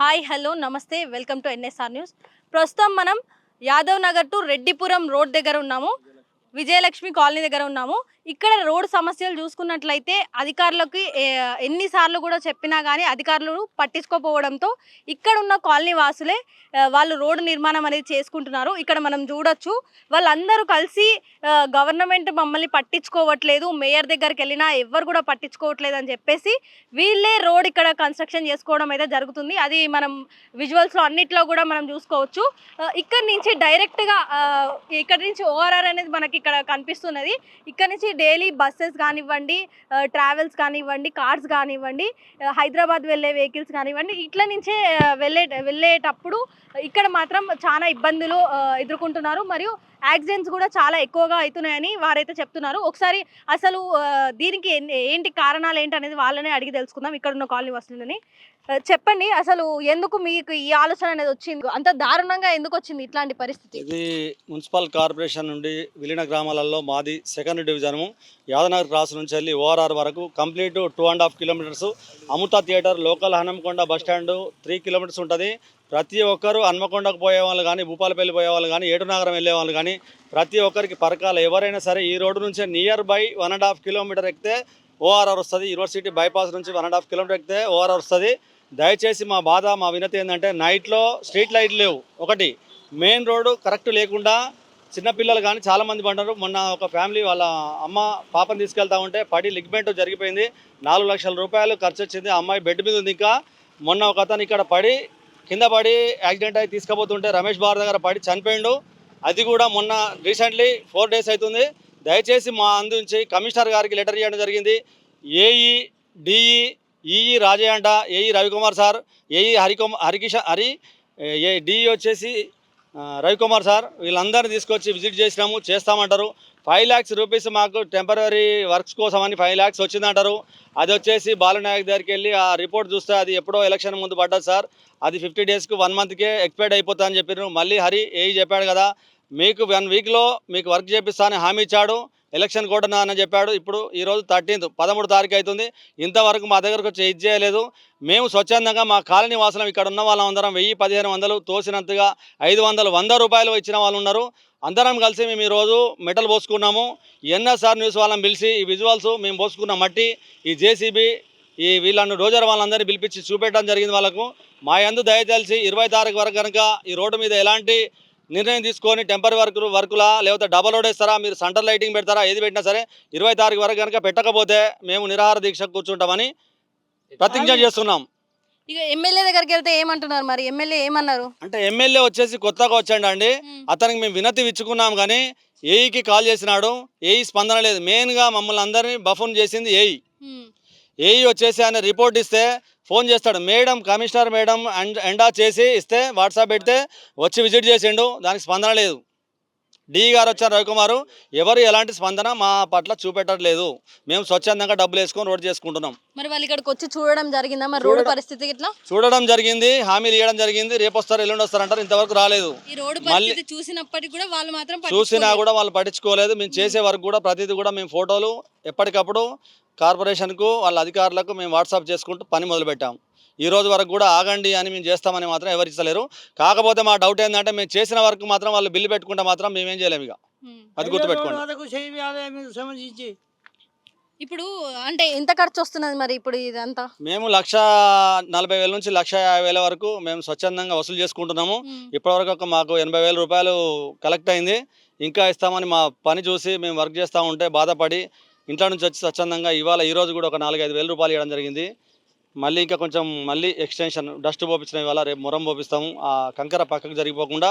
Hi hello నమస్తే welcome to NSR news. ప్రస్తుతం మనం యాదవ్ నగర్ టు రెడ్డిపురం రోడ్ దగ్గర ఉన్నాము. విజయలక్ష్మి కాలనీ దగ్గర ఉన్నాము. ఇక్కడ రోడ్డు సమస్యలు చూసుకున్నట్లయితే అధికారులకి ఎన్నిసార్లు కూడా చెప్పినా కానీ అధికారులు పట్టించుకోపోవడంతో ఇక్కడ ఉన్న కాలనీ వాసులే వాళ్ళు రోడ్డు నిర్మాణం అనేది చేసుకుంటున్నారు. ఇక్కడ మనం చూడొచ్చు వాళ్ళందరూ కలిసి గవర్నమెంట్ మమ్మల్ని పట్టించుకోవట్లేదు మేయర్ దగ్గరికి వెళ్ళినా ఎవ్వరు కూడా పట్టించుకోవట్లేదు అని చెప్పేసి వీళ్ళే రోడ్ ఇక్కడ కన్స్ట్రక్షన్ చేసుకోవడం అయితే జరుగుతుంది. అది మనం విజువల్స్లో అన్నిట్లో కూడా మనం చూసుకోవచ్చు. ఇక్కడ నుంచి డైరెక్ట్గా ఇక్కడ నుంచి ఓఆర్ఆర్ అనేది మనకి ఇక్కడ కనిపిస్తున్నది. ఇక్కడ నుంచి డైలీ బస్సెస్ కానివ్వండి ట్రావెల్స్ కానివ్వండి కార్స్ కానివ్వండి హైదరాబాద్ వెళ్ళే వెహికల్స్ కానివ్వండి ఇట్ల నుంచే వెళ్ళే వెళ్ళేటప్పుడు ఇక్కడ మాత్రం చాలా ఇబ్బందులు ఎదుర్కొంటున్నారు. మరియు యాక్సిడెంట్స్ కూడా చాలా ఎక్కువగా అవుతున్నాయని వారైతే చెప్తున్నారు. ఒకసారి అసలు దీనికి ఏంటి కారణాలు ఏంటి అనేది వాళ్ళనే అడిగి తెలుసుకుందాం. ఇక్కడ ఉన్న కాలనీ వస్తుందని చెప్పండి. అసలు ఎందుకు మీకు ఈ ఆలోచన అనేది వచ్చింది? అంత దారుణంగా ఎందుకు వచ్చింది ఇట్లాంటి పరిస్థితి? ఇది మున్సిపల్ కార్పొరేషన్ నుండి విలీన గ్రామాలలో మాది సెకండ్ డివిజను. యాదనగర్ క్రాస్ నుంచి వెళ్ళి ఓఆర్ఆర్ వరకు complete two and half kilometres. Amrutha theatre local Hanamkonda bus stand three kilometres ఉంటుంది. ప్రతి ఒక్కరు హన్మకొండకు పోయే వాళ్ళు కానీ భూపాలపల్లి పోయే వాళ్ళు కానీ ఏటునగరం వెళ్ళే వాళ్ళు కానీ ప్రతి ఒక్కరికి పరకాల. ఎవరైనా సరే ఈ రోడ్డు నుంచే nearby one and half kilometre ఎక్కితే ఓఆర్ఆర్ వస్తుంది. యూనివర్సిటీ బైపాస్ నుంచి వన్ అండ్ హాఫ్ కిలోమీటర్ ఎక్కితే ఓఆర్ఆర్ వస్తుంది. దయచేసి మా బాధ మా వినతి ఏంటంటే నైట్లో స్ట్రీట్ లైట్లు లేవు. ఒకటి మెయిన్ రోడ్డు కరెక్ట్ లేకుండా చిన్నపిల్లలు కానీ చాలామంది పడ్డారు. మొన్న ఒక ఫ్యామిలీ వాళ్ళ అమ్మ పాపని తీసుకెళ్తా ఉంటే పడి లిగ్మెంట్ జరిగిపోయింది. నాలుగు లక్షల రూపాయలు ఖర్చు వచ్చింది. అమ్మాయి బెడ్ మీద ఉంది ఇంకా. మొన్న ఒక అతను ఇక్కడ పడి కింద పడి యాక్సిడెంట్ అయి తీసుకుపోతుంటే రమేష్ బార్ దగ్గర పడి చనిపోయిండు. అది కూడా మొన్న రీసెంట్లీ ఫోర్ డేస్ అవుతుంది. దయచేసి మా అందించి కమిషనర్ గారికి లెటర్ ఇవ్వడం జరిగింది. ఏఈ డిఈ ఈఈ రాజయ్య అంట AE Ravikumar sir AE Harikumar హరికిష Hari A DE వచ్చేసి రవికుమార్ సార్ వీళ్ళందరినీ తీసుకొచ్చి విజిట్ చేసినాము చేస్తామంటారు. ఫైవ్ ల్యాక్స్ రూపీస్ మాకు టెంపరీ వర్క్స్ కోసం అని ఫైవ్ ల్యాక్స్ వచ్చిందంటారు. అది వచ్చేసి బాలనాయక్ దగ్గరికి వెళ్ళి ఆ రిపోర్ట్ చూస్తే అది ఎప్పుడో ఎలక్షన్ ముందు పడ్డది సార్. అది ఫిఫ్టీ డేస్కి వన్ మంత్కే ఎక్స్పైర్డ్ అయిపోతా అని చెప్పారు మళ్ళీ హరి ఏ చెప్పాడు కదా మీకు వన్ వీక్లో మీకు వర్క్ చేపిస్తానని హామీ ఇచ్చాడు. ఎలక్షన్ కూడా అని చెప్పాడు. ఇప్పుడు ఈరోజు థర్టీన్త్ పదమూడు తారీఖు అవుతుంది ఇంతవరకు మా దగ్గరకు వచ్చి ఇది చేయలేదు. మేము స్వచ్ఛందంగా మా కాలనీ వాసులం ఇక్కడ ఉన్న వాళ్ళం అందరం వెయ్యి పదిహేను వందలు తోసినంతగా ఐదు వందలు వంద రూపాయలు ఇచ్చిన వాళ్ళు ఉన్నారు. అందరం కలిసి మేము ఈరోజు మెటల్ పోసుకున్నాము. ఎన్ఎస్ఆర్ న్యూస్ వాళ్ళని పిలిచి ఈ విజువల్స్ మేము పోసుకున్న మట్టి ఈ జేసీబీ ఈ వీళ్ళను డోజర్ వాళ్ళందరినీ పిలిపించి చూపెట్టడం జరిగింది వాళ్ళకు. మా యందు దయచేసి ఇరవై తారీఖు వరకు కనుక ఈ రోడ్డు మీద ఎలాంటి నిర్ణయం తీసుకొని టెంపరీ వర్క్ వర్కులా లేకపోతే డబల్ రోడ్ వేస్తారా మీరు సెంటర్ లైటింగ్ పెడతారా? ఏది పెట్టినా సరే ఇరవై తారీఖు వరకు కనుక పెట్టకపోతే మేము నిరాహార దీక్ష కూర్చుంటామని ప్రతిజ్ఞ చేస్తున్నాం. ఇక ఎమ్మెల్యే దగ్గరికి వెళ్తే ఏమంటున్నారు మరి? ఎమ్మెల్యే ఏమన్నారు? అంటే ఎమ్మెల్యే వచ్చేసి కొత్తగా వచ్చాడు అండి అతనికి మేము వినతి ఇచ్చుకున్నాం కానీ ఏఈకి కాల్ చేసినాడు. ఏఈ స్పందన లేదు. మెయిన్గా మమ్మల్ని అందరినీ బఫోన్ చేసింది ఏఈ. ఏఈ వచ్చేసి ఆయన రిపోర్ట్ ఇస్తే ఫోన్ చేస్తాడు మేడం కమిషనర్ మేడం అండ్ ఎండా చేసి ఇస్తే వాట్సాప్ పెడితే వచ్చి విజిట్ చేసిండు దానికి స్పందన లేదు. డి గారు వచ్చారు రవికుమారు ఎవరు ఎలాంటి స్పందన మా పట్ల చూపెట్టట్లేదు. మేము స్వచ్ఛందంగా డబ్బులు వేసుకొని రోడ్ చేసుకుంటున్నాం. మరి వాళ్ళు ఇక్కడికి వచ్చి చూడడం జరిగిందా? మరి రోడ్డు పరిస్థితి ఇట్లా చూడడం జరిగింది హామీలు ఇవ్వడం జరిగింది రేపు వస్తారు ఎల్లుండి వస్తారు అంటారు ఇంతవరకు రాలేదు. మళ్ళీ- చూసినప్పటికీ కూడా వాళ్ళు మాత్రం చూసినా. కూడా వాళ్ళు పట్టించుకోలేదు. మేము చేసే వరకు కూడా ప్రతిదీ కూడా మేము ఫోటోలు ఎప్పటికప్పుడు కార్పొరేషన్కు వాళ్ళ అధికారులకు మేము వాట్సాప్ చేసుకుంటూ పని మొదలుపెట్టాం. ఈ రోజు వరకు కూడా ఆగండి అని మేము చేస్తామని మాత్రం ఎవరు ఇస్తలేరు. కాకపోతే మా డౌట్ ఏంటంటే మేము చేసిన వరకు మాత్రం వాళ్ళు బిల్లు పెట్టుకుంటే మాత్రం మేమేం చేయలేము ఇక. అది గుర్తుపెట్టుకోండి. ఇప్పుడు అంటే ఎంత ఖర్చు వస్తున్నది మరి ఇప్పుడు ఇదంతా? మేము లక్ష నలభై వేల నుంచి లక్ష యాభై వేల వరకు మేము స్వచ్ఛందంగా వసూలు చేసుకుంటున్నాము. ఇప్పటివరకు ఒక మాకు ఎనభై వేల రూపాయలు కలెక్ట్ అయింది. ఇంకా ఇస్తామని మా పని చూసి మేము వర్క్ చేస్తూ ఉంటే బాధపడి ఇంట్లో నుంచి వచ్చి స్వచ్ఛందంగా ఇవాళ ఈ రోజు కూడా ఒక నాలుగైదు వేల రూపాయలు ఇవ్వడం జరిగింది. మళ్ళీ ఇంకా కొంచెం మళ్ళీ ఎక్స్టెన్షన్ డస్ట్ పోపించిన ఇవాళ రేపు మొరం పోపిస్తాము. ఆ కంకర పక్కకు జరిగిపోకుండా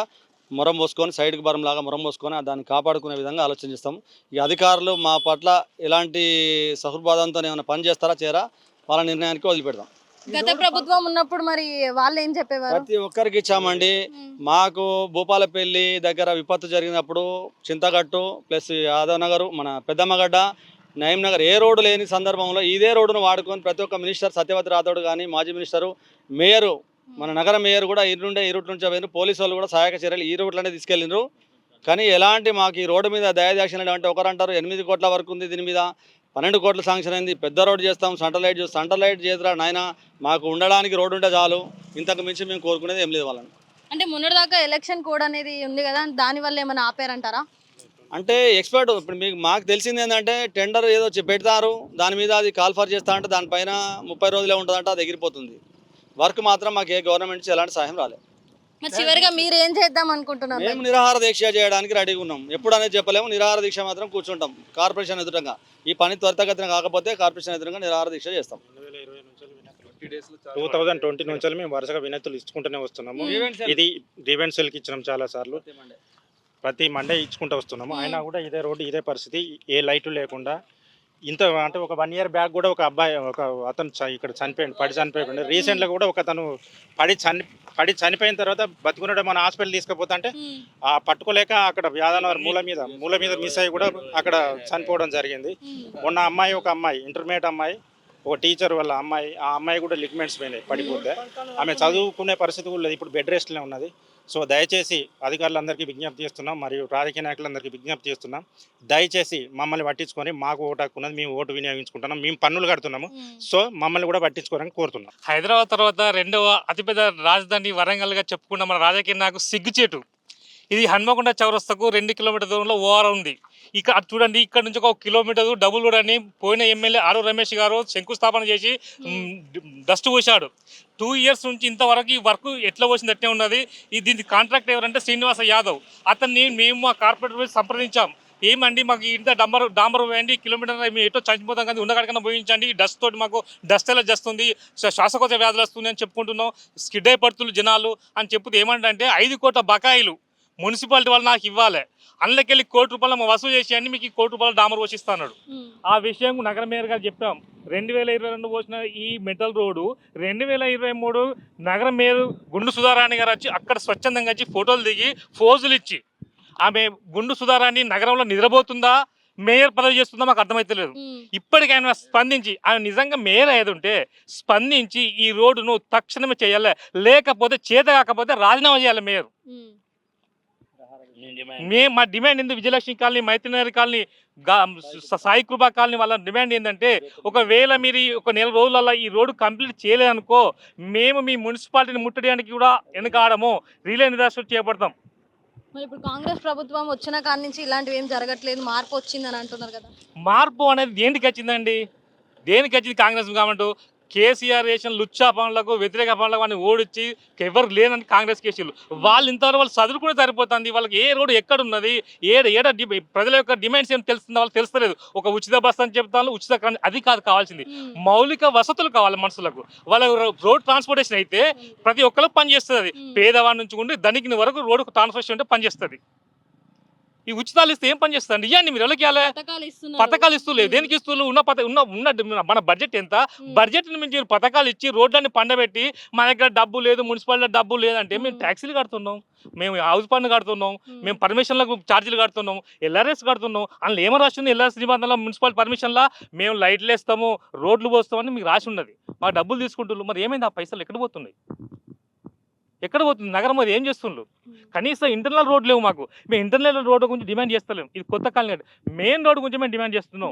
మొరం పోసుకొని సైడ్కి బరం లాగా మొరం పోసుకొని దాన్ని కాపాడుకునే విధంగా ఆలోచన చేస్తాం ఈ అధికారులు మా పట్ల ఎలాంటి సహృబాదంతో ఏమైనా పని చేస్తారా చేయరా? వాళ్ళ నిర్ణయానికి వదిలిపెడతాం గత ప్రభుత్వం ఉన్నప్పుడు మరి వాళ్ళు ఏం చెప్పేవారు? ప్రతి ఒక్కరికి ఇచ్చామండి. మాకు భూపాలపల్లి దగ్గర విపత్తు జరిగినప్పుడు చింతగట్టు ప్లస్ యాదవ్ నగర్ మన పెద్దమ్మగడ్డ నగర్ ఏ రోడ్డు లేని సందర్భంలో ఇదే రోడ్డును వాడుకొని ప్రతి ఒక్క మినిస్టర్ సత్యవతి రాథోడ్ కానీ మాజీ మినిస్టరు మేయరు మన నగర మేయర్ కూడా ఈ నుండే ఈ రూట్ నుంచి పోయిన పోలీసు వాళ్ళు కూడా సహాయక చర్యలు ఈ రూట్లోనే తీసుకెళ్ళినారు కానీ ఎలాంటి మాకు ఈ రోడ్డు మీద దయాదాక్షిణ్యం అంటే ఒకరు అంటారు ఎనిమిది కోట్ల వరకు ఉంది దీని మీద పన్నెండు కోట్ల శాంక్షన్ అయింది పెద్ద రోడ్డు చేస్తాం సెంటర్ లైట్ చేస్తాం. సెంటర్ లైట్ చేద్దరా నాయన మాకు ఉండడానికి రోడ్డు ఉంటే చాలు. ఇంతకు మించి మేము కోరుకునేది ఏం లేదు వాళ్ళని. అంటే మొన్నటిదాకా ఎలక్షన్ కోడ్ అనేది ఉంది కదా దానివల్ల ఏమైనా ఆపారంటారా? అంటే ఎక్స్పర్ట్ ఇప్పుడు మీకు మాకు తెలిసింది ఏంటంటే టెండర్ ఏదో చె- పెడతారు దాని మీద అది కాల్ఫర్ చేస్తా అంటే దానిపైన ముప్పై రోజులే ఉంటుందంటే అది ఎగిరిపోతుంది. వర్క్ మాత్రం మాకు ఏ గవర్నమెంట్ నుంచి ఎలాంటి సహాయం రాలేదు చివరిగా మీరు ఏం చేద్దాం అనుకుంటున్నారు? మేము నిరాహార దీక్ష చేయడానికి రెడీగా ఉన్నాం. ఎప్పుడు అనేది చెప్పలేము నిరాహార దీక్ష మాత్రం కూర్చుంటాం కార్పొరేషన్ ఎదురుగా ఈ పని త్వరితగతిన కాకపోతే కార్పొరేషన్ ఎదురుగా నిరాహార దీక్ష చేస్తాం. టూ థౌజండ్ ట్వంటీ నుంచి మేము వరుసగా వినతులు ఇచ్చుకుంటూనే వస్తున్నాము. ఇది గ్రీవెన్స్ సెల్కి ఇచ్చినాం చాలా సార్లు. ప్రతి మండే ఇచ్చుకుంటూ వస్తున్నాము. అయినా కూడా ఇదే రోడ్డు ఇదే పరిస్థితి. ఏ లైట్లు లేకుండా ఇంత అంటే ఒక వన్ ఇయర్ బ్యాక్ కూడా ఒక అబ్బాయి ఒక అతను ఇక్కడ చనిపోయింది పడి చనిపోయింది రీసెంట్గా కూడా ఒక అతను పడి చని పడి చనిపోయిన తర్వాత బతుకున్నాడు మన హాస్పిటల్ తీసుకుపోతా అంటే ఆ పట్టుకోలేక అక్కడ వ్యాధనవారి మూల మీద మూల మీద మిస్ అయ్యి కూడా అక్కడ చనిపోవడం జరిగింది. మొన్న అమ్మాయి ఒక అమ్మాయి ఇంటర్మీడియట్ అమ్మాయి ఒక టీచర్ వాళ్ళ అమ్మాయి ఆ అమ్మాయి కూడా లిగ్మెంట్స్ పోయినాయి పడిపోతే. ఆమె చదువుకునే పరిస్థితి కూడా లేదు. ఇప్పుడు బెడ్ రెస్ట్లో ఉన్నది. సో దయచేసి అధికారులందరికీ విజ్ఞప్తి చేస్తున్నాం మరియు రాజకీయ నాయకులందరికీ విజ్ఞప్తి చేస్తున్నాం. దయచేసి మమ్మల్ని పట్టించుకొని మాకు ఓటు హక్కు ఉన్నది మేము ఓటు వినియోగించుకుంటున్నాం మేము పన్నులు కడుతున్నాము. సో మమ్మల్ని కూడా పట్టించుకోవాలని కోరుతున్నాం. హైదరాబాద్ తర్వాత రెండవ అతిపెద్ద రాజధాని వరంగల్గా చెప్పుకున్న మన రాజకీయ నాకు సిగ్గుచేటు. ఇది హన్మకొండ చౌరస్తకు రెండు కిలోమీటర్ దూరంలో ఓఆర్ ఉంది. ఇక్కడ చూడండి ఇక్కడ నుంచి ఒక కిలోమీటర్ డబుల్ రోడ్ అని పోయిన ఎమ్మెల్యే ఆరు రమేష్ గారు శంకుస్థాపన చేసి డస్ట్ పోసాడు టూ ఇయర్స్ నుంచి ఇంతవరకు ఈ వర్క్ ఎట్లా పోసింది ఉన్నది. ఈ దీనికి కాంట్రాక్ట్ ఎవరంటే శ్రీనివాస యాదవ్. అతన్ని మేము మా కార్పొరేటర్ సంప్రదించాం. ఏమండి మాకు ఇంత డంబర్ డాంబర్ వేయండి కిలోమీటర్ మేము ఎటో చచ్చిపోతాం కానీ ఉన్నకాడికన్నా పోయించండి డస్ట్ తోటి మాకు డస్ట్ ఎలా చేస్తుంది శ్వాసకోశ వ్యాధులు వస్తుంది అని చెప్పుకుంటున్నాం స్కిడ్ అయిపడుతులు జనాలు అని చెప్తే ఏమంటే ఐదు కోట్ల బకాయిలు మున్సిపాలిటీ వాళ్ళు నాకు ఇవ్వాలి. అందులోకెళ్ళి కోటి రూపాయలు మా వసూలు చేసి అన్ని మీకు కోటి రూపాయలు డామర్ పోషిస్తాడు ఆ విషయం నగర మేయర్ గారు చెప్పాం. రెండు వేల ఇరవై రెండు పోసిన ఈ మెటల్ రోడ్డు రెండు వేల ఇరవై మూడు నగర మేయర్ గుండు సుధారాణి గారు వచ్చి అక్కడ స్వచ్ఛందంగా వచ్చి ఫోటోలు దిగి ఫోజులు ఇచ్చి ఆమె గుండు సుధారాణి నగరంలో నిద్రపోతుందా? మేయర్ పదవి చేస్తుందా? మాకు అర్థమైతలేదు ఇప్పటికైనా స్పందించి ఆమె నిజంగా మేయర్ అయ్యేది ఉంటే స్పందించి ఈ రోడ్డును తక్షణమే చేయాలి. లేకపోతే చేత కాకపోతే రాజీనామా చేయాలి మేయర్. మే మా డిమాండ్ ఏంది Vijayalakshmi colony Maitrinagar colony Sai Krupa colony వాళ్ళ డిమాండ్ ఏంటంటే ఒకవేళ మీరు ఈ ఒక నెల రోజులలో ఈ రోడ్డు కంప్లీట్ చేయలేదనుకో మేము మీ మున్సిపాలిటీని ముట్టడానికి కూడా వెనకాడము. రిలే నిరాశ చేపడతాం. మరి ఇప్పుడు కాంగ్రెస్ ప్రభుత్వం వచ్చిన కాడి నుంచి ఇలాంటివి ఏం జరగట్లేదు మార్పు వచ్చిందని అంటున్నారు కదా. మార్పు అనేది దేనికి వచ్చిందండి? దేనికి వచ్చింది కాంగ్రెస్ గవర్నమెంట్? కేసీఆర్ చేసిన లుచ్చా పనులకు వ్యతిరేక పనులకు వాడిని ఓడించి ఎవరు లేనని కాంగ్రెస్ కేసులు వాళ్ళు ఇంతవరకు వాళ్ళు చదువుకునే సరిపోతుంది. వాళ్ళకి ఏ రోడ్డు ఎక్కడ ఉన్నది? ఏ ఏడ ప్రజల యొక్క డిమాండ్స్ ఏం తెలుస్తుందో వాళ్ళకి తెలుస్తలేదు. ఒక ఉచిత బస్ అని చెప్తాను ఉచిత కరెంట్ అది కాదు కావాల్సింది. మౌలిక వసతులు కావాలి మనుషులకు. వాళ్ళ రోడ్ ట్రాన్స్పోర్టేషన్ అయితే ప్రతి ఒక్కరికి పని చేస్తుంది అది పేదవాడి నుంచి ఉండి ధనికిన వరకు రోడ్డు ట్రాన్స్పోర్టేషన్ ఉంటే పని చేస్తుంది ఈ ఉచితాలు ఇస్తే ఏం పని చేస్తుంది ఇవ్వండి మీరు ఎవరికి పథకాలు ఇస్తూలేదు దేనికి ఇస్తున్నారు? ఉన్న పథ ఉన్న ఉన్న మన బడ్జెట్ ఎంత? బడ్జెట్ మించి పథకాలు ఇచ్చి రోడ్లని పండబెట్టి మన దగ్గర డబ్బు లేదు మున్సిపాలిటీ డబ్బు లేదంటే మేము మ్మ్. ట్యాక్సీలు కడుతున్నాం. మేము హౌస్ పన్ను కడుతున్నాం. మేము పర్మిషన్లకు ఛార్జీలు కడుతున్నాం. ఎల్ఆర్ఎస్ కడుతున్నాం. అందులో ఏమో రాసి ఉంది? ఎల్ఆర్ఎస్ నిబంధనలో మున్సిపల్ పర్మిషన్లా? మేము లైట్లు వేస్తాము రోడ్లు పోస్తామని మీకు రాసి ఉన్నది. మా డబ్బులు తీసుకుంటున్నారు. మరి ఏమైంది? ఆ పైసలు ఎక్కడ పోతున్నాయి? ఎక్కడ పోతుంది నగరం అది ఏం చేస్తుండ్రు? కనీసం ఇంటర్నల్ రోడ్ లేవు మాకు. మేము ఇంటర్నల్ రోడ్ గురించి డిమాండ్ చేస్తలేము ఇది కొత్త కాలనీ మెయిన్ రోడ్ గురించి మేము డిమాండ్ చేస్తున్నాం.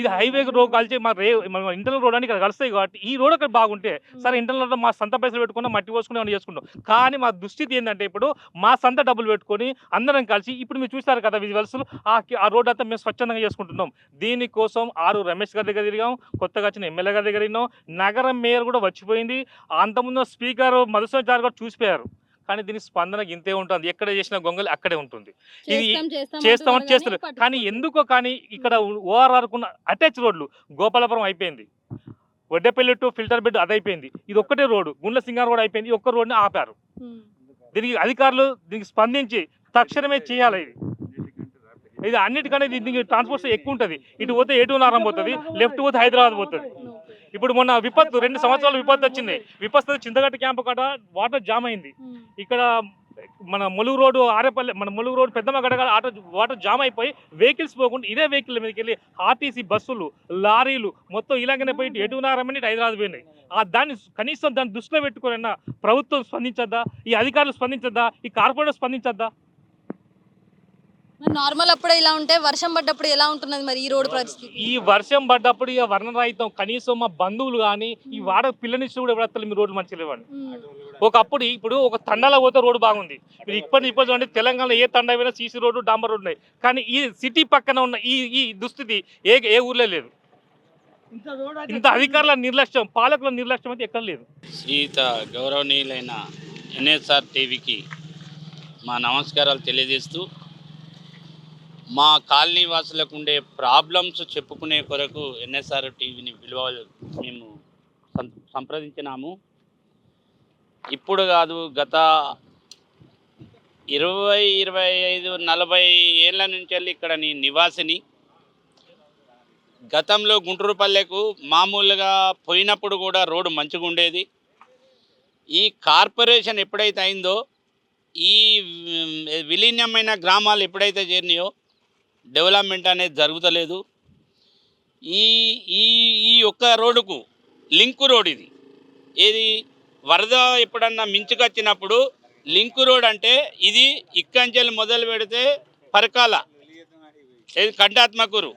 ఇది హైవే రోడ్ కలిసి మా రే ఇంటర్నల్ రోడ్ అని ఇక్కడ కలుస్తాయి కాబట్టి ఈ రోడ్ అక్కడ బాగుంటే సరే ఇంటర్నల్ రోడ్ మా సొంత పైసలు పెట్టుకుని మట్టి పోసుకుని ఏమైనా చేసుకుంటాం కానీ మా దుస్థితి ఏంటంటే ఇప్పుడు మా సొంత డబ్బులు పెట్టుకొని అందరం కలిసి ఇప్పుడు మీరు చూస్తారు కదా విజువల్స్ ఆ ఆ రోడ్ అంతా మేము స్వచ్ఛందంగా చేసుకుంటున్నాం. దీనికోసం ఆరు రమేష్ గారి దగ్గర తిరిగాం కొత్తగా వచ్చిన ఎమ్మెల్యే గారి దగ్గర తిరిగినాం. నగరం మేయర్ కూడా వచ్చిపోయింది. అంతకుముందు స్పీకర్ మధుసూదన్ చార్ గారు చూసిపోయారు. కానీ దీని స్పందన ఇంతే ఉంటుంది. ఎక్కడ చేసిన గొంగలి అక్కడే ఉంటుంది. ఇది చేస్తాం చేస్తాం చేస్తామని చేస్తారు. కానీ ఎందుకో కానీ ఇక్కడ ఓఆర్ఆర్ కున్న అటాచ్ రోడ్లు గోపాలపురం అయిపోయింది. వడ్డేపల్లి టు ఫిల్టర్ బెడ్ అది అయిపోయింది ఇది ఒక్కటే రోడ్డు. గుండ్ల సింగార్ రోడ్ అయిపోయింది. ఒక్క రోడ్ని ఆపారు. దీనికి అధికారులు దీనికి స్పందించి తక్షణమే చేయాలి ఇది. ఇది అన్నిటికన్నా ఇది దీనికి ట్రాన్స్పోర్ట్ ఎక్కువ ఉంటుంది. ఇటు పోతే ఎటు నారం పోతుంది. లెఫ్ట్ పోతే హైదరాబాద్ పోతుంది. ఇప్పుడు మొన్న విపత్తు రెండు సంవత్సరాలు విపత్తు వచ్చింది. విపత్తు చింతగట్ట క్యాంపు కాడ వాటర్ జామ్ అయింది. ఇక్కడ మన ములుగు రోడ్డు ఆరేపల్లి మన ములుగు రోడ్డు పెద్దమ్మ గడగ ఆటో వాటర్ జామ్ అయిపోయి వెహికల్స్ పోకుండా ఇదే వెహికల్ మీదకి వెళ్ళి ఆర్టీసీ బస్సులు లారీలు మొత్తం ఇలాగనే పోయి ఇటు ఎటునారమని ఇటు హైదరాబాద్ పోయినాయి. ఆ దాన్ని కనీసం దాన్ని దృష్టిలో పెట్టుకున్న ప్రభుత్వం స్పందించద్దా? ఈ అధికారులు స్పందించద్దా? ఈ కార్పొరేటర్ స్పందించద్దా? నార్మల్ అప్పుడే ఇలా ఉంటే వర్షం పడ్డప్పుడు ఎలా ఉంటున్నది మరి ఈ రోడ్డు పరిస్థితి ఈ వర్షం పడ్డప్పుడు ఇక వర్ణరహితం కనీసం మా బంధువులు కానీ ఈ వాడ పిల్లనిచ్చి కూడా ఎవరు మీ రోడ్డు మంచి లేవండి ఒకప్పుడు ఇప్పుడు ఒక తండాలో పోతే రోడ్డు బాగుంది. మీరు ఇప్పటి ఇప్పుడు చూడండి తెలంగాణలో ఏ తండా అయినా సీసీ రోడ్డు డాంబర్ రోడ్డు ఉన్నాయి. కానీ ఈ సిటీ పక్కన ఉన్న ఈ ఈ దుస్థితి ఏ ఏ ఊర్లో లేదు. ఇంత అధికారుల నిర్లక్ష్యం పాలకుల నిర్లక్ష్యం అయితే ఎక్కడ లేదు. శ్రీయుత గౌరవనీయులైన ఎన్ఎస్ఆర్ టీవీకి మా నమస్కారాలు తెలియజేస్తూ మా కాలనీ వాసులకు ఉండే ప్రాబ్లమ్స్ చెప్పుకునే కొరకు ఎన్ఎస్ఆర్ టీవీని విలువ మేము సం- సంప్రదించినాము. ఇప్పుడు కాదు గత ఇరవై ఇరవై ఐదు నలభై ఏళ్ళ నుంచి వెళ్ళి ఇక్కడ నీ నివాసిని. గతంలో గుంటూరు పల్లెకు మామూలుగా పోయినప్పుడు కూడా రోడ్డు మంచిగా ఉండేది. ఈ కార్పొరేషన్ ఎప్పుడైతే అయిందో ఈ విలీనమైన గ్రామాలు ఎప్పుడైతే చేరినాయో డెవలప్మెంట్ అనేది జరుగుతలేదు. ఈ ఈ ఈ ఒక్క రోడ్డుకు లింకు రోడ్ ఇది. ఏది వరద ఎప్పుడన్నా మించుకొచ్చినప్పుడు లింకు రోడ్ అంటే ఇది ఇక్కంచెలు మొదలు పెడితే పరకాల. ఏది కంటాత్మకూరు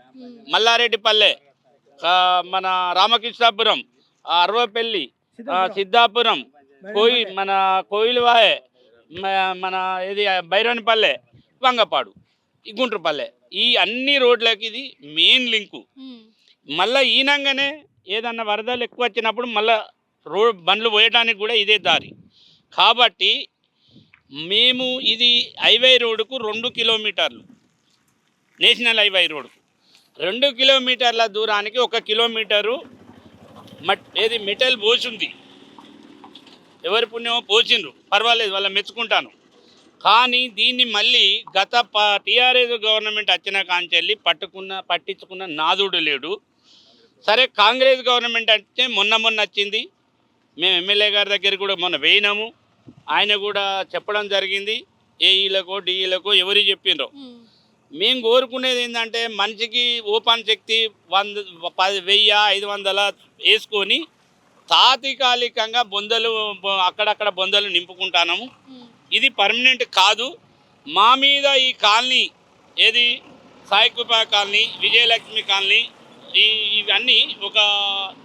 మల్లారెడ్డిపల్లె మన రామకృష్ణాపురం అరవపల్లి సిద్ధాపురం. కోయి మన కోయిలవాయే మన ఇది బైరోనిపల్లె వంగపాడు ఈ గుంట్రపల్లె ఈ అన్ని రోడ్లకి ఇది మెయిన్ లింకు. మళ్ళీ ఈనంగానే ఏదన్నా వరదలు ఎక్కువ వచ్చినప్పుడు మళ్ళీ రోడ్ బండ్లు పోయడానికి కూడా ఇదే దారి. కాబట్టి మేము ఇది హైవే రోడ్డుకు రెండు కిలోమీటర్లు. నేషనల్ హైవే రోడ్డు రెండు కిలోమీటర్ల దూరానికి ఒక కిలోమీటరు మట్ ఏది మెటల్ పోసింది. ఎవరి పుణ్యమో పోసిండ్రు. పర్వాలేదు వాళ్ళ మెచ్చుకుంటాను. కానీ దీన్ని మళ్ళీ గత ప టీఆర్ఎస్ గవర్నమెంట్ వచ్చిన కాంచెల్లి పట్టుకున్న పట్టించుకున్న నాదుడు లేడు. సరే కాంగ్రెస్ గవర్నమెంట్ అంటే మొన్న మొన్న వచ్చింది. మేము ఎమ్మెల్యే గారి దగ్గర కూడా మొన్న వేయినాము. ఆయన కూడా చెప్పడం జరిగింది. ఏఈలకో డిఈలకో ఎవరు చెప్పిండ్రో మేము కోరుకునేది ఏంటంటే మనిషికి ఓపెన్ శక్తి వంద పది వెయ్యి ఐదు వందల వేసుకొని తాత్కాలికంగా బొందలు అక్కడక్కడ బొందలు నింపుకుంటాము ఇది పర్మనెంట్ కాదు. మా మీద ఈ కాలనీ ఏది? సాయికృపా కాలనీ విజయలక్ష్మి కాలనీ ఈ ఇవన్నీ ఒక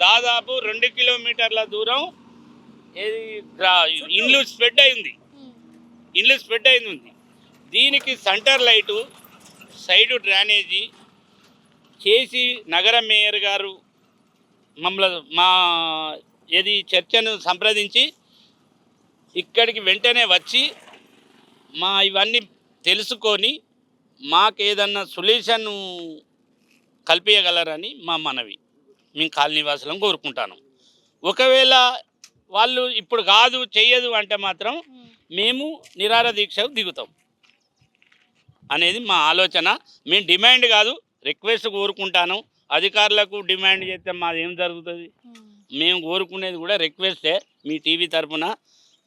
దాదాపు రెండు కిలోమీటర్ల దూరం ఏది? ఇండ్లు స్ప్రెడ్ అయింది. ఇండ్లు స్ప్రెడ్ అయింది. ఉంది దీనికి సెంటర్ లైటు సైడు డ్రైనేజీ చేసి నగర మేయర్ గారు మమ్మల్ని మా ఏది? చర్చను సంప్రదించి ఇక్కడికి వెంటనే వచ్చి మా ఇవన్నీ తెలుసుకొని మాకు ఏదన్నా సొల్యూషన్ కల్పించగలరని మా మనవి. మేము కాలనీ వాసులను కోరుకుంటాను. ఒకవేళ వాళ్ళు ఇప్పుడు కాదు చెయ్యదు అంటే మాత్రం మేము నిరార దీక్షకు దిగుతాం అనేది మా ఆలోచన. మేము డిమాండ్ కాదు రిక్వెస్ట్ కోరుకుంటాను. అధికారులకు డిమాండ్ చేస్తే మాది ఏం జరుగుతుంది మేము కోరుకునేది కూడా రిక్వెస్టే మీ టీవీ తరపున.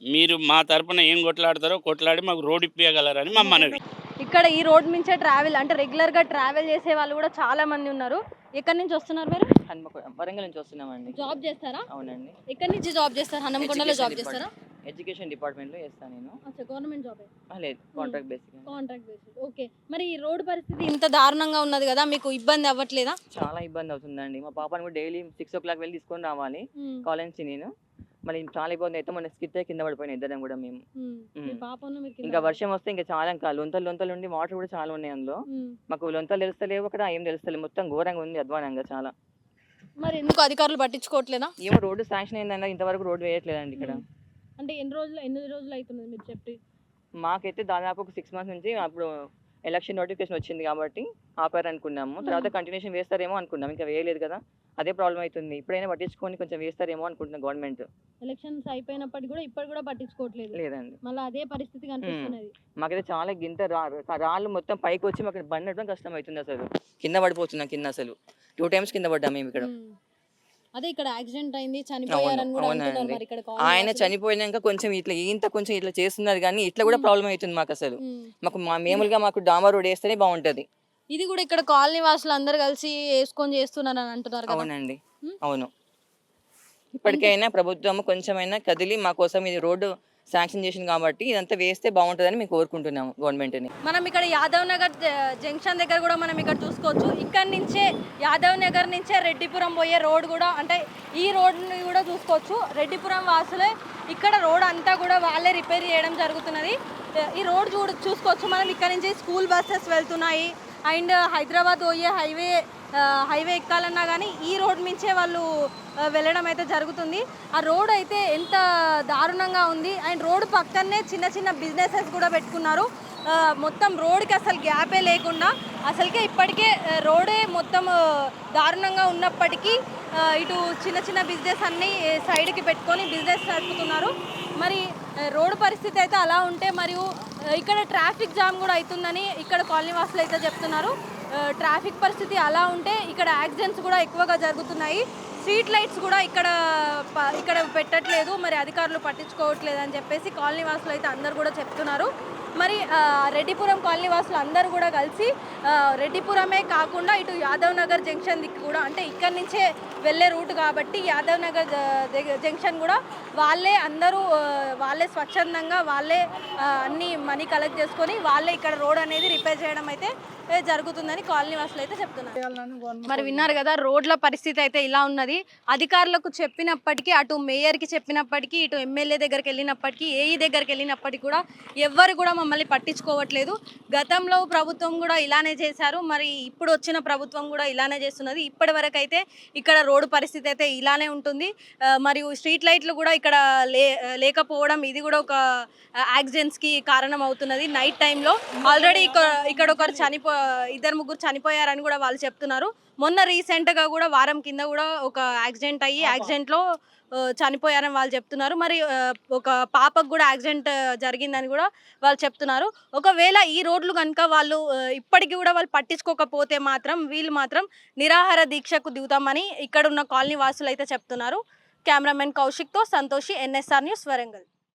మీరు మా తరపున ఏం కొట్లాడతారో కొట్లాడి మాకు రోడ్ ఇప్పించగలరని మా మనవి. ఇక్కడ ఈ రోడ్ నుంచే ట్రావెల్ అంటే రెగ్యులర్గా ట్రావెల్ చేసే వాళ్ళు కూడా చాలా మంది ఉన్నారు. ఎక్కడి నుంచి వస్తున్నారు మీరు? హన్మకొండ వరంగల్ నుంచి వస్తున్నామండి. జాబ్ చేస్తారా? అవునండి. ఎక్కడి నుంచి జాబ్ చేస్తారు? హనంకొండలో జాబ్ చేస్తారా? ఎడ్యుకేషన్ డిపార్ట్మెంట్లో చేస్తాను నేను. అచ్చా గవర్నమెంట్ జాబ్ ఆ, లేదు contract basic contract basis okay మరి ఈ రోడ్ పరిస్థితి ఇంత దారుణంగా ఉన్నది కదా మీకు ఇబ్బంది అవ్వట్లేదా? చాలా ఇబ్బంది అవుతుందండి. మా పాపని కూడా డైలీ సిక్స్ ఓ క్లాక్ వెళ్ళి తీసుకొని రావాలి. కాలేజ్ నుంచి నేను. మళ్ళీ చాలా ఇబ్బంది అయితే మన స్కిట్ కింద పడిపోయిన ఇద్దరం కూడా మేము. ఇంకా వర్షం వస్తే ఇంకా చాలా ఇంకా లొంతలు లొంతలు ఉండి వాటర్ కూడా చాలా ఉన్నాయి అందులో. మాకు లొంతలు తెలుస్తలేవు అక్కడ ఏం తెలుస్తలేదు. మొత్తం ఘోరంగా ఉంది అధ్వానంగా చాలా. మరి ఎందుకు అధికారులు పట్టించుకోవట్లేదా? ఏమో రోడ్డు శాంక్షన్ అయిందన్న ఇంతవరకు రోడ్డు వేయట్లేదండి ఇక్కడ. అంటే ఎన్ని రోజులు ఎన్ని రోజులు అవుతుంది మీరు చెప్పి? మాకైతే దాదాపు ఒక సిక్స్ మంత్స్ నుంచి అప్పుడు ఎలక్షన్ నోటిఫికేషన్ వచ్చింది కాబట్టి ఆపారు అనుకున్నాము తర్వాత కంటిన్యూషన్ వేస్తారేమో అనుకున్నాం. ఇంకా వేయలేదు కదా. అదే ప్రాబ్లం అవుతుంది. ఇప్పుడైనా పట్టించుకొని కొంచెం వేస్తారేమో అనుకుంటున్నాం గవర్నమెంట్ ఎలక్షన్స్ అయిపోయినప్పటికీ కూడా ఇప్పటి కూడా పట్టించుకోవట్లేదు. లేదండి. మళ్ళీ అదే పరిస్థితి కనిపిస్తున్నది. మాకైతే చాలా గింత రాళ్ళు మొత్తం పైకి వచ్చి మాకు బండి నడవడం కష్టం అవుతుంది అసలు. కింద పడిపోతున్నాం కింద అసలు. టూ టైమ్స్ కింద పడ్డాం మేము ఇక్కడ. ఉమ్. అదే ఇక్కడ యాక్సిడెంట్ అయింది చనిపోయారని కూడా. అంటున్నారు మరి ఇక్కడ ఆయన. చనిపోయినాక కొంచెం ఇట్లా ఇంత కొంచెం ఇట్లా చేస్తున్నారు కానీ ఇట్లా కూడా ప్రాబ్లం అవుతుంది మాకు అసలు. మాకు మా మామూలుగా మాకు డామర్ రోడ్ వేస్తేనే బాగుంటది ఇది కూడా ఇక్కడ కాలనీ వాసులు అందరు కలిసి వేసుకొని చేస్తున్నారు అని అంటున్నారు కదా అవునండి. అవును ఇప్పటికైనా ప్రభుత్వం కొంచెమైనా కదిలి మా కోసం ఇది రోడ్డు శాంక్షన్ చేసింది కాబట్టి ఇదంతా వేస్తే బాగుంటుందని మేము కోరుకుంటున్నాము గవర్నమెంట్ని. మనం ఇక్కడ యాదవ్ నగర్ జంక్షన్ దగ్గర కూడా మనం ఇక్కడ చూసుకోవచ్చు. ఇక్కడ నుంచే యాదవ్ నగర్ నుంచే రెడ్డిపురం పోయే రోడ్ కూడా అంటే ఈ రోడ్ని కూడా చూసుకోవచ్చు. రెడ్డిపురం వాసులే ఇక్కడ రోడ్ అంతా కూడా వాళ్ళే రిపేర్ చేయడం జరుగుతున్నది. ఈ రోడ్ చూ చూసుకోవచ్చు మనం. ఇక్కడ నుంచి స్కూల్ బస్సెస్ వెళ్తున్నాయి. అండ్ హైదరాబాద్ పోయే హైవే హైవే ఎక్కాలన్నా కానీ ఈ రోడ్ నుంచే వాళ్ళు వెళ్ళడం అయితే జరుగుతుంది. ఆ రోడ్ అయితే ఎంత దారుణంగా ఉంది. అండ్ రోడ్ పక్కనే చిన్న చిన్న బిజినెసెస్ కూడా పెట్టుకున్నారు. మొత్తం రోడ్కి అసలు గ్యాపే లేకుండా అసలుకే ఇప్పటికే రోడే మొత్తం దారుణంగా ఉన్నప్పటికీ ఇటు చిన్న చిన్న బిజినెస్ అన్నీ సైడ్కి పెట్టుకొని బిజినెస్ నడుపుతున్నారు. మరి రోడ్డు పరిస్థితి అయితే అలా ఉంటే మరియు ఇక్కడ ట్రాఫిక్ జామ్ కూడా అవుతుందని ఇక్కడ కాలనీ వాసులు అయితే చెప్తున్నారు. ట్రాఫిక్ పరిస్థితి అలా ఉంటే ఇక్కడ యాక్సిడెంట్స్ కూడా ఎక్కువగా జరుగుతున్నాయి. స్ట్రీట్ లైట్స్ కూడా ఇక్కడ ప- ఇక్కడ పెట్టట్లేదు. మరి అధికారులు పట్టించుకోవట్లేదు అని చెప్పేసి కాలనీ వాసులు అయితే అందరు కూడా చెప్తున్నారు. మరి రెడ్డిపురం కాలనీ వాసులు అందరూ కూడా కలిసి రెడ్డిపురమే కాకుండా ఇటు యాదవ్ నగర్ జంక్షన్ దిక్కు కూడా అంటే ఇక్కడి నుంచే వెళ్ళే రూట్ కాబట్టి యాదవ్ నగర్ జంక్షన్ కూడా వాళ్ళే అందరూ వాళ్ళే స్వచ్ఛందంగా వాళ్ళే అన్ని మనీ కలెక్ట్ చేసుకొని వాళ్ళే ఇక్కడ రోడ్ అనేది రిపేర్ చేయడం అయితే జరుగుతుందని కాలనీ వాసులు అయితే చెప్తున్నారు. మరి విన్నారు కదా రోడ్ల పరిస్థితి అయితే ఇలా ఉన్నది. అధికారులకు చెప్పినప్పటికీ అటు మేయర్కి చెప్పినప్పటికీ ఇటు ఎమ్మెల్యే దగ్గరికి వెళ్ళినప్పటికీ ఏఈ దగ్గరికి వెళ్ళినప్పటికీ కూడా ఎవ్వరు కూడా మమ్మల్ని పట్టించుకోవట్లేదు. గతంలో ప్రభుత్వం కూడా ఇలానే చేశారు. మరి ఇప్పుడు వచ్చిన ప్రభుత్వం కూడా ఇలానే చేస్తున్నది. ఇప్పటి వరకు అయితే ఇక్కడ రోడ్డు పరిస్థితి అయితే ఇలానే ఉంటుంది. మరియు స్ట్రీట్ లైట్లు కూడా ఇక్కడ లే లేకపోవడం ఇది కూడా ఒక యాక్సిడెంట్స్కి కారణం అవుతున్నది నైట్ టైంలో ఆల్రెడీ ఇక్కడ ఒకరు చనిపో ఇద్దరు ముగ్గురు చనిపోయారని కూడా వాళ్ళు చెప్తున్నారు. మొన్న రీసెంట్గా కూడా వారం కింద కూడా ఒక యాక్సిడెంట్ అయ్యి యాక్సిడెంట్లో చనిపోయారని వాళ్ళు చెప్తున్నారు. మరి ఒక పాపకు కూడా యాక్సిడెంట్ జరిగిందని కూడా వాళ్ళు చెప్తున్నారు. ఒకవేళ ఈ రోడ్లు కనుక వాళ్ళు ఇప్పటికీ కూడా వాళ్ళు పట్టించుకోకపోతే మాత్రం వీళ్ళు మాత్రం నిరాహార దీక్షకు దిగుతామని ఇక్కడ ఉన్న కాలనీ వాసులు అయితే చెప్తున్నారు. కెమెరామెన్ కౌశిక్తో సంతోషి ఎన్ఎస్ఆర్ న్యూస్ వరంగల్.